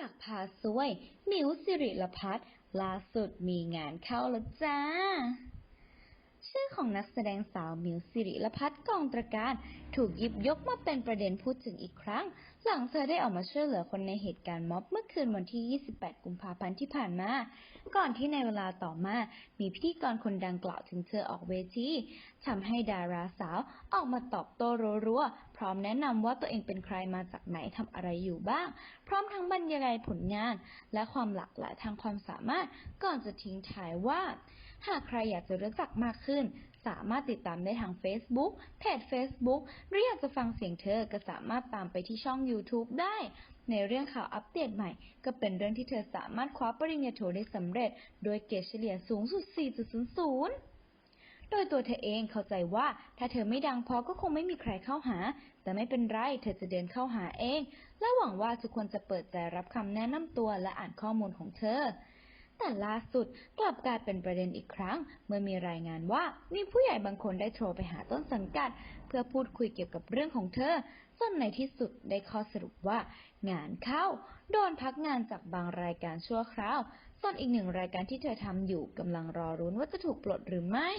ากพาซวย หมิวสิริลพัฒน์ล่าสุดมีงานเข้าแล้วจ้า ชื่อของนักแสดงสาวหมิวสิริลพัฒน์กองตระการ ถูกหยิบยกมาเป็นประเด็นพูดถึงอีกครั้ง หลังเธอได้ออกมาช่วยเหลือคนในเหตุการณ์ม็อบเมื่อคืนวันที่ 28 กุมภาพันธ์ที่ผ่านมา ก่อนที่ในเวลาต่อมา มีพิธีกรคนดังกล่าวถึงเธอออกเวทีทำให้ดาราสาวออกมาตอบโต้รัวๆ พร้อมแนะนำว่าตัวเองเป็นใครมาจากไหนทำอะไรอยู่บ้าง พร้อมทั้งบรรยายผลงาน และความหลากหลายทางความสามารถ ก่อนจะทิ้งท้ายว่า หากใครอยากจะรู้จักมากขึ้น สามารถติดตามได้ทาง Facebook เพจ Facebook หรืออยากจะฟังเสียงเธอก็สามารถตามไปที่ช่อง YouTube ได้ ในเรื่องข่าวอัปเดตใหม่ ก็เป็นเรื่องที่เธอสามารถคว้าปริญญาโทได้สำเร็จ โดยเกรดเฉลี่ยสูงสุด 4.00โดยตัวเธอเองเข้าใจว่าถ้าเธอไม่ดังพอก็คงไม่มีใครเข้าหา แต่ไม่เป็นไรเธอจะเดินเข้าหาเอง และหวังว่าทุกคนจะเปิดใจรับคำแนะนำตัวและอ่านข้อมูลของเธอ แต่ล่าสุดกลับกลายเป็นประเด็นอีกครั้ง เมื่อมีรายงานว่ามีผู้ใหญ่บางคนได้โทรไปหาต้นสังกัด เพื่อพูดคุยเกี่ยวกับเรื่องของเธอจนในที่สุดได้ข้อสรุปว่า งานเข้า โดนพักงานจากบางรายการชั่วคราวส่วนอีกหนึ่งรายการที่เธอทำอยู่กำลังรอรุ้นว่าจะถูกปลดหรือไม่